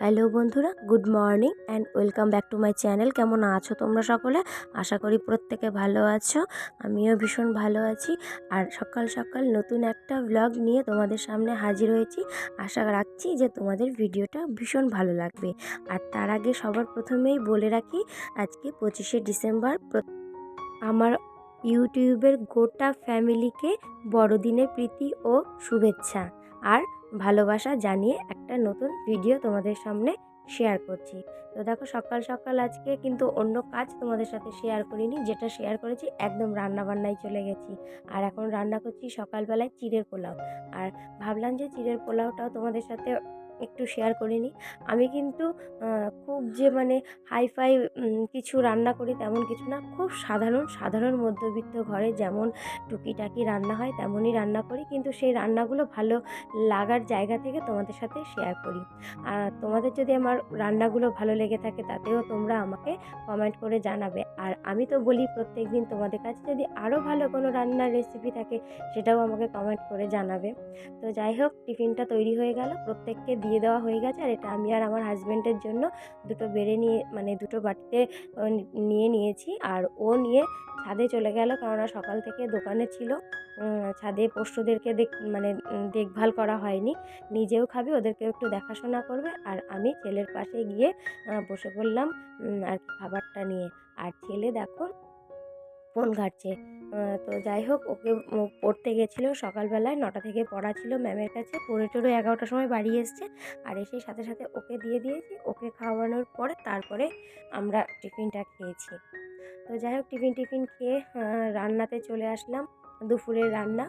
Hello বন্ধুরা, good morning and welcome back to my channel. কেমন আছো তোমরা সকলে? আশা করি প্রত্যেকে ভালো আছো, আমিও ভীষণ ভালো আছি। আর সকাল সকাল নতুন একটা ব্লগ নিয়ে তোমাদের সামনে হাজির হয়েছি। আশা রাখছি যে তোমাদের ভিডিওটা ভীষণ ভালো লাগবে। আর তার আগে সবার প্রথমেই বলে রাখি, আজকে পঁচিশে ডিসেম্বর আমার ইউটিউবের গোটা ফ্যামিলিকে বড়দিনের প্রীতি ও শুভেচ্ছা। আর ভালোবাসা জানিয়ে একটা নতুন ভিডিও তোমাদের সামনে শেয়ার করছি। তো দেখো সকাল সকাল আজকে কিন্তু অন্য কাজ তোমাদের সাথে শেয়ার করিনি, যেটা শেয়ার করেছি একদম রান্নাবান্নায় চলে গেছি। আর এখন রান্না করছি সকালবেলায় চিড়ের পোলাও। আর ভাবলাম যে চিড়ের পোলাওটাও তোমাদের সাথে একটু শেয়ার করে নিই। আমি কিন্তু খুব যে মানে হাইফাই কিছু রান্না করি তেমন কিছু না। খুব সাধারণ সাধারণ মধ্যবিত্ত ঘরে যেমন টুকিটাকি রান্না হয় তেমনই রান্না করি। কিন্তু সেই রান্নাগুলো ভালো লাগার জায়গা থেকে তোমাদের সাথে শেয়ার করি। আর তোমাদের যদি আমার রান্নাগুলো ভালো লেগে থাকে তাতেও তোমরা আমাকে কমেন্ট করে জানাবে। আর আমি তো বলি প্রত্যেক দিন তোমাদের কাছে যদি আরও ভালো কোনো রান্নার রেসিপি থাকে সেটাও আমাকে কমেন্ট করে জানাবে। তো যাই হোক, টিফিনটা তৈরি হয়ে গেল। প্রত্যেককে দিয়ে দেওয়া হয়ে গেছে আর এটা আমি আর আমার হাজব্যান্ডের জন্য দুটো বেড়ে নিয়ে মানে দুটো বাটিতে নিয়ে নিয়েছি। আর ও নিয়ে ছাদে চলে গেল কেননা সকাল থেকে দোকানে ছিল। ছাদে পোষ্যদেরকে দেখ মানে দেখভাল করা হয়নি। নিজেও খাবে, ওদেরকেও একটু দেখাশোনা করবে। আর আমি ছেলের পাশে গিয়ে বসে পড়লাম আর খাবারটা নিয়ে। আর ছেলে দেখো ফোন ঘাটছে। তো যাই হোক, ওকে পড়তে গেছিল সকালবেলায়, নটা থেকে পড়া ছিল ম্যামের কাছে। পড়ে টড়ে এগারোটার সময় বাড়ি এসছে। আর এসে সাথে সাথে ওকে দিয়ে দিয়েছি। ওকে খাওয়ানোর পরে তারপরে আমরা টিফিনটা খেয়েছি। তো যাই হোক, টিফিন টিফিন খেয়ে রান্নাতে চলে আসলাম। দুপুরের রান্না।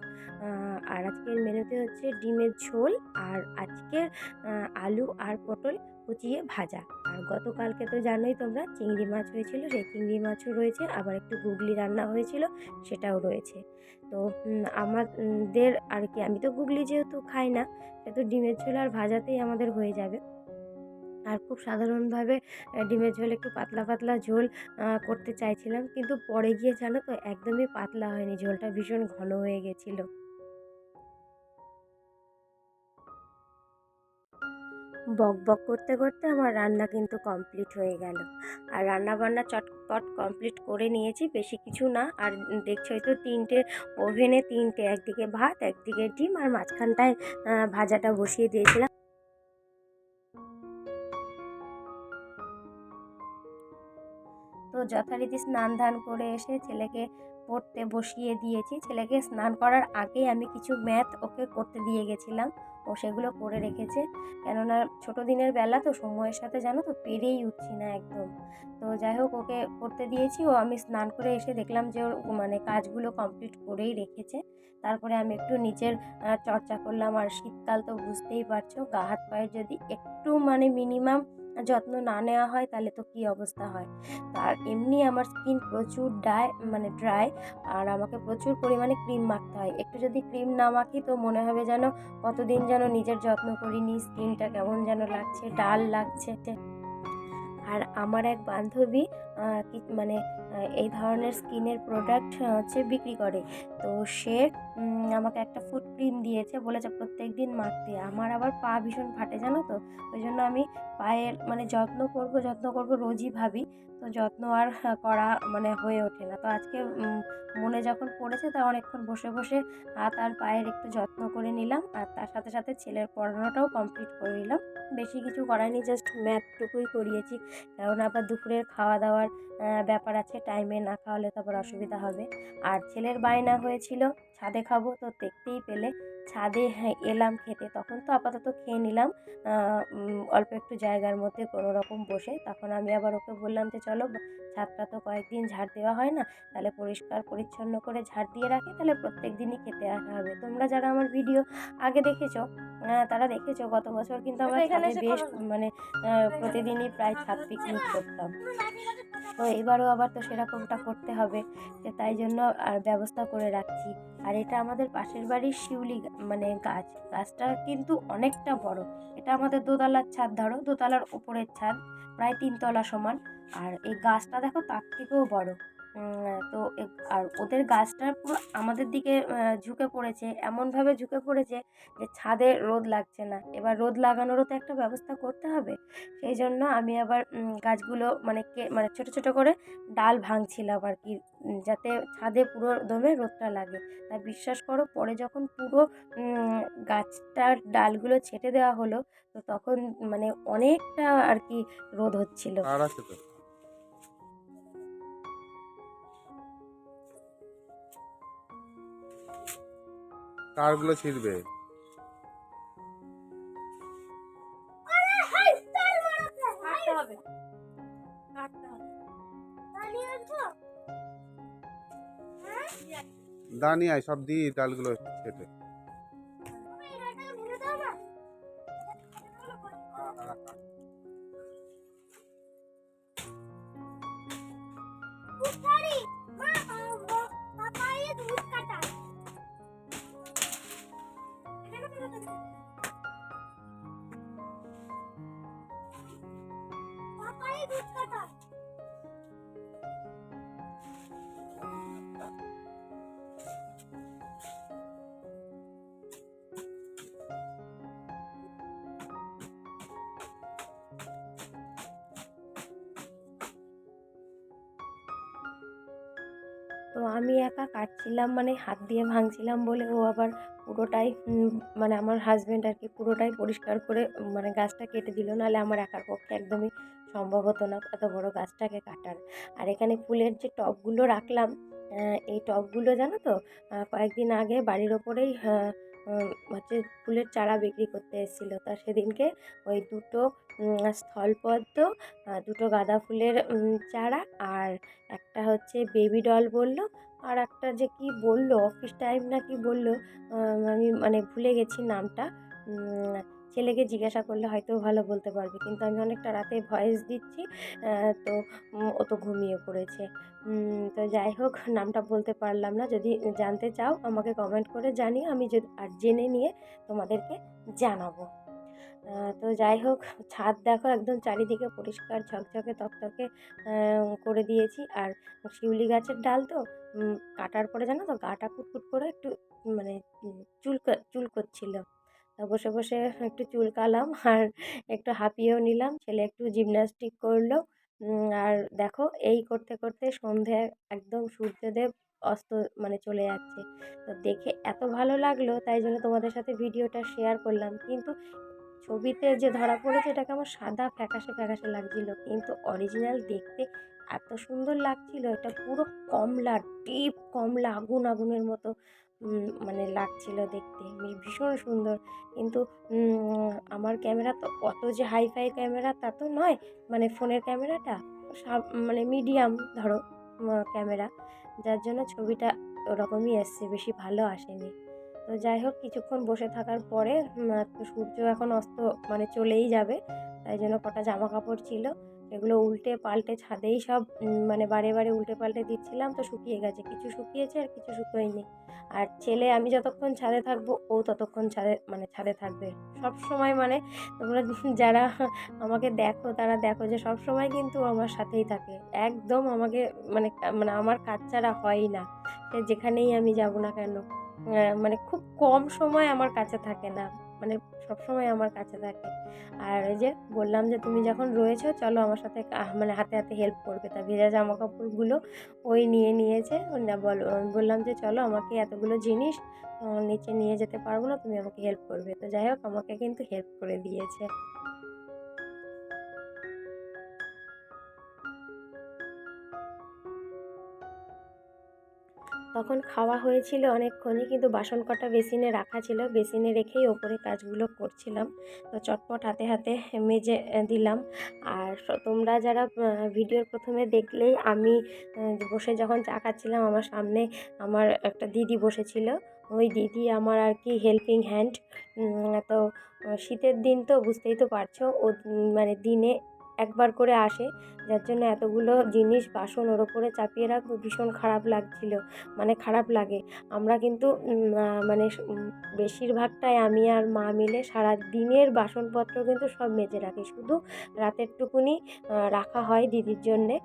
আর আজকের মেনুতে হচ্ছে ডিমের ঝোল আর আজকের আলু আর পটল কুচিয়ে ভাজা। আর গতকালকে তো জানোই তোমরা, চিংড়ি মাছ হয়েছিল, সেই চিংড়ি মাছও রয়েছে, আবার একটু গুগলি রান্না হয়েছিল, সেটাও রয়েছে। তো আমাদের আর কি, আমি তো গুগলি যেহেতু খাই না, সেহেতু ডিমের ঝোল আর ভাজাতেই আমাদের হয়ে যাবে। আর খুব সাধারণভাবে ডিমের ঝোল একটু পাতলা পাতলা ঝোল করতে চাইছিলাম, কিন্তু পরে গিয়ে জানো তো, একদমই পাতলা হয়নি, ঝোলটা ভীষণ ঘন হয়ে গেছিল। বক বক করতে করতে আমার রান্না কিন্তু কমপ্লিট হয়ে গেল। আর রান্না বান্না চটপট কমপ্লিট করে নিয়েছি, বেশি কিছু না। আর দেখছোই তো তিনটে ওভেনে তিনটে, একদিকে ভাত, একদিকে ডিম, আর মাঝখানটায় ভাজাটা বসিয়ে দিয়েছিলাম। তো যথারীতি স্নান ধান করে এসে ছেলেকে পড়তে বসিয়ে দিয়েছি। ছেলেকে স্নান করার আগে আমি কিছু ম্যাথ ওকে করতে দিয়ে গেছিলাম। ও সেগুলো করে রেখেছে। কেননা ছোটো দিনের বেলা তো সময়ের সাথে জানো তো পেরেই উঠছি না একদম। তো যাই হোক ওকে করতে দিয়েছি। ও আমি স্নান করে এসে দেখলাম যে ওর মানে কাজগুলো কমপ্লিট করেই রেখেছে। তারপরে আমি একটু নিচের চর্চা করলাম। আর শীতকাল তো বুঝতেই পারছ, গা হাত পায়ে যদি একটু মানে মিনিমাম যত্ন না নেওয়া হয়, তাহলে তো কী অবস্থা হয়? আর এমনি আমার স্কিন প্রচুর ড্রাই মানে ড্রাই আর আমাকে প্রচুর পরিমাণে ক্রিম মাখতে হয়। একটু যদি ক্রিম না মাখি তো মনে হবে যেন কতদিন যেন নিজের যত্ন করিনি স্কিনটা কেমন যেন লাগছে ডাল লাগছে। আর আমার এক বান্ধবী মানে এই ধরনের স্কিনের প্রোডাক্ট হচ্ছে বিক্রি করে। তো সে আমাকে একটা ফুট ক্রিম দিয়েছে, বলেছে প্রত্যেক দিন মাখতে। আমার আবার পা ভীষণ ফাটে, জানো তো? ওই জন্য আমি পায়ের মানে যত্ন করব যত্ন করব, রোজই ভাবি। তো যত্ন আর করা মানে হয়ে ওঠে না। তো আজকে মনে যখন পড়েছে তা অনেকক্ষণ বসে বসে হাত আর পায়ের একটু যত্ন করে নিলাম। আর তার সাথে সাথে ছেলের পড়ানোটাও কমপ্লিট করে নিলাম। বেশি কিছু করাইনি জাস্ট ম্যাথটুকুই করিয়েছি। কারণ আবার দুপুরের খাওয়া দাওয়ার ব্যাপার আছে টাইমে না খাওয়ালে তারপর অসুবিধা হবে। আর ছেলের বায়না হয়েছিল ছাদে খাব তো দেখতেই পেলে। ছাদে হ্যাঁ এলাম খেতে। তখন তো আপাতত খেয়ে নিলাম। অল্প একটু জায়গার মধ্যে কোনো রকম বসে। তখন আমি আবার ওকে বললাম যে চলো ছাদটা তো কয়েকদিন ঝাড় দেওয়া হয় না তাহলে পরিষ্কার পরিচ্ছন্ন করে ঝাড় দিয়ে রাখি তাহলে প্রত্যেক দিনই খেতে আসা হবে। তোমরা যারা আমার ভিডিও আগে দেখেছ তারা দেখেছ গত বছর কিন্তু আমরা ছাদে বেশ মানে প্রতিদিনই প্রায় ছাদ পিকনিক করতাম। এবারও আবার তো সেরকমটা করতে হবে। তাই জন্য আর ব্যবস্থা করে রাখছি। আর এটা আমাদের পাশের বাড়ির শিউলি মানে গাছ। গাছটা কিন্তু অনেকটা বড়। এটা আমাদের দোতলার ছাদ, ধরো। দোতলার উপরের ছাদ, প্রায় তিনতলা সমান। আর এই গাছটা দেখো তার থেকেও বড়। তো আর ওদের গাছটা পুরো আমাদের দিকে ঝুঁকে পড়েছে। এমনভাবে ঝুঁকে পড়েছে যে ছাদে রোদ লাগছে না। এবার রোদ লাগানোরও তো একটা ব্যবস্থা করতে হবে। সেই জন্য আমি আবার গাছগুলো মানে কে মানে ছোটো ছোটো করে ডাল ভাঙছিলাম আর কি যাতে ছাদে পুরো দমে রোদটা লাগে। তা বিশ্বাস করো, পরে যখন পুরো গাছটার ডালগুলো ছেটে দেওয়া হলো, তো তখন মানে অনেকটা আর কি রোদ হচ্ছিল। কারগুলো ছিঁড়বে। কাটতে হবে। কাটতে হবে। দাঁড়িয়ে আয় সব দিয়ে ডালগুলো কেটে আমি একা কাটছিলাম মানে হাত দিয়ে ভাঙছিলাম বলে ও আবার পুরোটাই মানে আমার হাজব্যান্ড আর কি পুরোটাই পরিষ্কার করে মানে গাছটা কেটে দিল। নাহলে আমার একার পক্ষে একদমই সম্ভব হতো না এত বড় গাছটাকে কাটার। আর এখানে ফুলের যে টবগুলো রাখলাম এই টবগুলো জানো তো কয়েকদিন আগে বাড়ির ওপরেই হচ্ছে ফুলের চারা বিক্রি করতে এসেছিল। তা সেদিনকে ওই দুটো স্থলপদ্ম দুটো গাঁদা ফুলের চারা আর একটা হচ্ছে বেবি ডল বলল আর একটা যে কি বলল অফিস টাইম না কি বলল, আমি মানে ভুলে গেছি নামটা। ছেলেকে জিজ্ঞাসা করলে হয়তো ভালো বলতে পারবে, কিন্তু আমি অনেকটা রাতে ভয়েস দিচ্ছি তো ও তো ঘুমিয়ে পড়েছে। তো যাই হোক, নামটা বলতে পারলাম না। যদি জানতে চাও, আমাকে কমেন্ট করে জানিও আমি যদি আর জেনে নিয়ে তোমাদেরকে জানাব। তো যাই হোক ছাদ দেখো একদম চারিদিকে পরিষ্কার, ঝকঝকে, তকতকে করে দিয়েছি। আর শিউলি গাছের ডাল তো কাটার পরে জানো তো, গাটা কুটকুট করে একটু মানে চুলকা চুল করছিল। বসে বসে একটু চুলকালাম আর একটু হাঁপিয়েও নিলাম। ছেলে একটু জিমন্যাস্টিক করল। আর দেখো, এই করতে করতে সন্ধে একদম সূর্যদেব অস্ত মানে চলে যাচ্ছে। তো দেখে এত ভালো লাগল, তাই জন্য তোমাদের সাথে ভিডিওটা শেয়ার করলাম। কিন্তু ছবিতে যে ধরা পড়েছে, এটাকে আমার সাদা ফ্যাকাশে ফ্যাকাশে লাগছিল। কিন্তু অরিজিনাল দেখতে এত সুন্দর লাগছিল, এটা পুরো কমলা ডিপ কমলা, আগুন, আগুনের মতো মানে লাগছিল দেখতে। ভীষণ সুন্দর। কিন্তু আমার ক্যামেরা তো অত যে হাইফাই ক্যামেরা তা তো নয় মানে ফোনের ক্যামেরাটা মানে মিডিয়াম ধরো ক্যামেরা। যার জন্য ছবিটা ওরকমই এসছে, বেশি ভালো আসেনি। তো যাই হোক, কিছুক্ষণ বসে থাকার পরে সূর্য এখন অস্ত মানে চলেই যাবে। তাই জন্য কটা জামা কাপড় ছিল এগুলো উল্টে পাল্টে ছাদেই সব মানে বারে বারে উল্টে পাল্টে দিচ্ছিলাম, তো শুকিয়ে গেছে। কিছু শুকিয়েছে আর কিছু শুকোয়নি। আর ছেলে, আমি যতক্ষণ ছাদে থাকব, ও ততক্ষণ ছাদে মানে ছাদে থাকবে। সব সময় মানে তোমরা যারা আমাকে দেখো, তারা দেখো যে সব সময় কিন্তু আমার সাথেই থাকে। একদম আমাকে মানে মানে আমার কাজ ছাড়া হয়ই না। যেখানেই আমি যাব না কেন মানে খুব কম সময় আমার কাছে থাকে না। মানে সব সময় আমার কাছে থাকে। আর এই যে বললাম যে তুমি যখন রয়েছো, চলো আমার সাথে মানে হাতে হাতে হেল্প করবে। তা ভেজা জামা কাপড়গুলো ওই নিয়ে নিয়েছে। বললাম যে চলো আমাকে এতগুলো জিনিস নিচে নিয়ে যেতে পারব না, তুমি আমাকে হেল্প করবে। তো যাই হোক, আমাকে কিন্তু হেল্প করে দিয়েছে। তখন খাওয়া হয়েছিল অনেকক্ষণই, কিন্তু বাসন কটা বেসিনে রাখা ছিল। বেসিনে রেখেই ওপরে কাজগুলো করছিলাম। তো চটপট হাতে হাতে মেজে দিলাম। আর তোমরা যারা ভিডিওর প্রথমে দেখলেই আমি বসে যখন চা খাচ্ছিলাম আমার সামনে আমার একটা দিদি বসেছিল। ওই দিদি আমার আর কি হেল্পিং হ্যান্ড তো শীতের দিন তো বুঝতেই তো পারছ, ও মানে দিনে একবার করে আসে, যার জন্য এতগুলো জিনিস বাসন ওর ওপরে চাপিয়ে রাখব, ভীষণ খারাপ লাগছিল। মানে খারাপ লাগে। আমরা কিন্তু মানে বেশিরভাগটাই আমি আর মা মিলে সারা দিনের বাসনপত্র কিন্তু সব মেজে রাখি। শুধু রাতেরটুকুনি রাখা হয় দিদির জন্যে।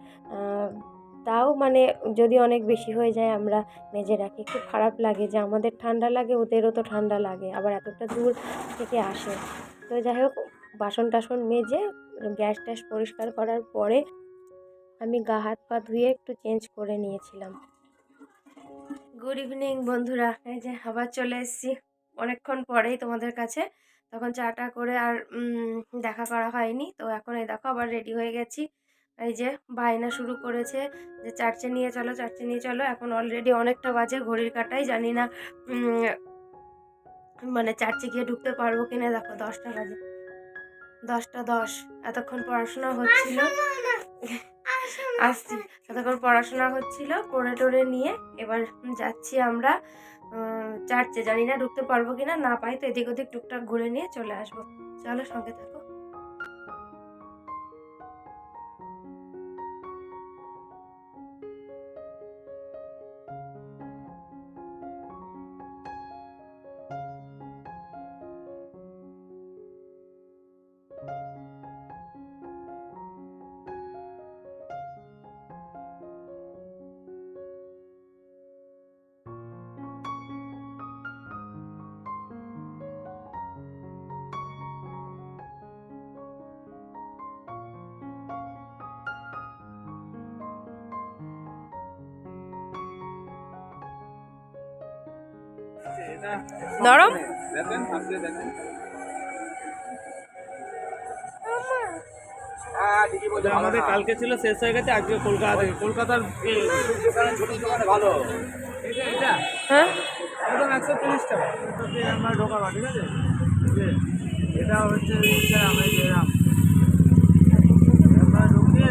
তাও মানে যদি অনেক বেশি হয়ে যায় আমরা মেজে রাখি। খুব খারাপ লাগে যে আমাদের ঠান্ডা লাগে, ওদেরও তো ঠান্ডা লাগে। আবার এতটা দূর থেকে আসে। তো যাই হোক, বাসন টাসন মেজে গ্যাস ট্যাস পরিষ্কার করার পরে আমি গা হাত পা ধুয়ে একটু চেঞ্জ করে নিয়েছিলাম। গুড ইভিনিং বন্ধুরা। এই যে আবার চলে এসেছি। অনেকক্ষণ পরেই তোমাদের কাছে। তখন চাটা করে আর দেখা করা হয়নি। তো এখন এই দেখো আবার রেডি হয়ে গেছি। এই যে বায়না শুরু করেছে যে চার্চে নিয়ে চলো, চার্চে নিয়ে চলো। এখন অলরেডি অনেকটা বাজে, ঘড়ির কাটাই। জানি না মানে চার্চে গিয়ে ঢুকতে পারব কিনা। দেখো দশটা বাজে। দশটা দশ। এতক্ষণ পড়াশোনা হচ্ছিল। আসছি। এতক্ষণ পড়াশোনা হচ্ছিল পড়ে টোরে নিয়ে এবার যাচ্ছি আমরা চার্চে জানি না ঢুকতে পারব কিনা না পাই তো এদিক ওদিক টুকটাক ঘুরে নিয়ে চলে আসব। চলো সঙ্গে থাকো। নরম? আমাদের কালকে ছিল শেষ হয়ে গেছে আজকে কলকাতা থেকে। কলকাতার ভালো। হ্যাঁ? একদম একশো টাকা। এটা দিয়ে ঠিক আছে? এটা হচ্ছে আমরা যেরাম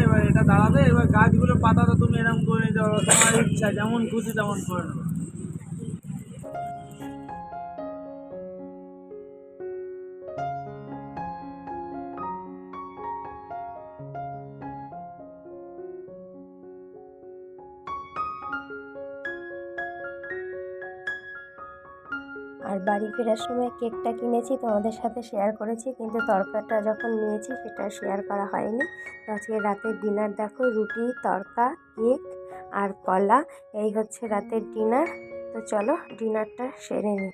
এবার এটা দাঁড়াবে এবার গাছগুলো পাতা তো তুমি এরকম করে নিতে পারো। তোমার ইচ্ছা যেমন খুশি তেমন করে নেবে। আর বাড়ি ফেরার সময় কেকটা কিনেছি, তোমাদের সাথে শেয়ার করেছি, কিন্তু তরকাটা যখন নিয়েছি সেটা শেয়ার করা হয়নি। আজকে রাতের ডিনার দেখো, রুটি, তরকা, কেক আর কলা, এই হচ্ছে রাতের ডিনার তো চলো ডিনারটা সেরে নিই।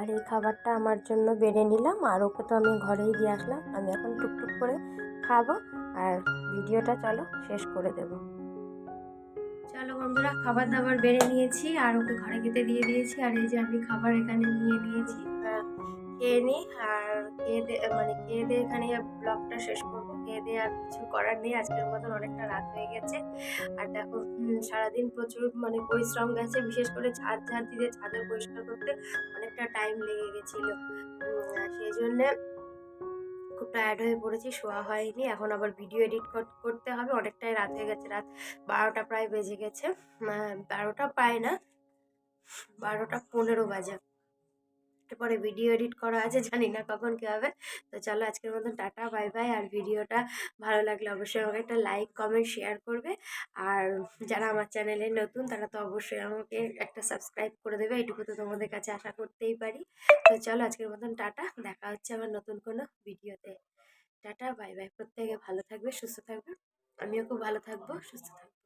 আর এই খাবারটা আমার জন্য বেড়ে নিলাম আর ওকে তো আমি ঘরেই দিয়ে আসলাম। আমি এখন টুকটুক করে খাব আর ভিডিওটা চলো শেষ করে দেব। চলো বন্ধুরা খাবার দাবার বেড়ে নিয়েছি আর ওকে ঘরে খেতে দিয়ে দিয়েছি। আর এই যে আমি খাবার এখানে নিয়ে নিয়েছি। খেয়ে নিই আর খেয়ে দে মানে খেয়ে দিয়ে এখানে ব্লগটা শেষ করব। খেয়ে দিয়ে আর কিছু করার নেই আজকের মতন অনেকটা রাত হয়ে গেছে। আর দেখো সারাদিন প্রচুর মানে পরিশ্রম গেছে বিশেষ করে ছাদ ঝাড় দিতে ছাদে পরিষ্কার করতে অনেকটা টাইম লেগে গেছিল। সেই জন্যে খুব টায়ার্ড হয়ে পড়েছি, শোয়া হয়নি। এখন আবার ভিডিও এডিট করতে হবে। অনেকটাই রাত হয়ে গেছে, রাত বারোটা প্রায় বেজে গেছে। বারোটা প্রায় না, বারোটা পনেরো বাজে। এরপরে ভিডিও এডিট করা আছে, জানি না কখন কী হবে। তো চলো আজকের মতন টাটা বাই বাই আর ভিডিওটা ভালো লাগলে অবশ্যই আমাকে একটা লাইক কমেন্ট শেয়ার করবে। আর যারা আমার চ্যানেলে নতুন, তারা তো অবশ্যই আমাকে একটা সাবস্ক্রাইব করে দেবে। এইটুকু তো তোমাদের কাছে আশা করতেই পারি। তো চলো আজকের মতন টাটা। দেখা হচ্ছে আমার নতুন কোনো ভিডিওতে টাটা বাই বাই প্রত্যেকে ভালো থাকবে, সুস্থ থাকবে। আমিও খুব ভালো থাকব, সুস্থ থাকব।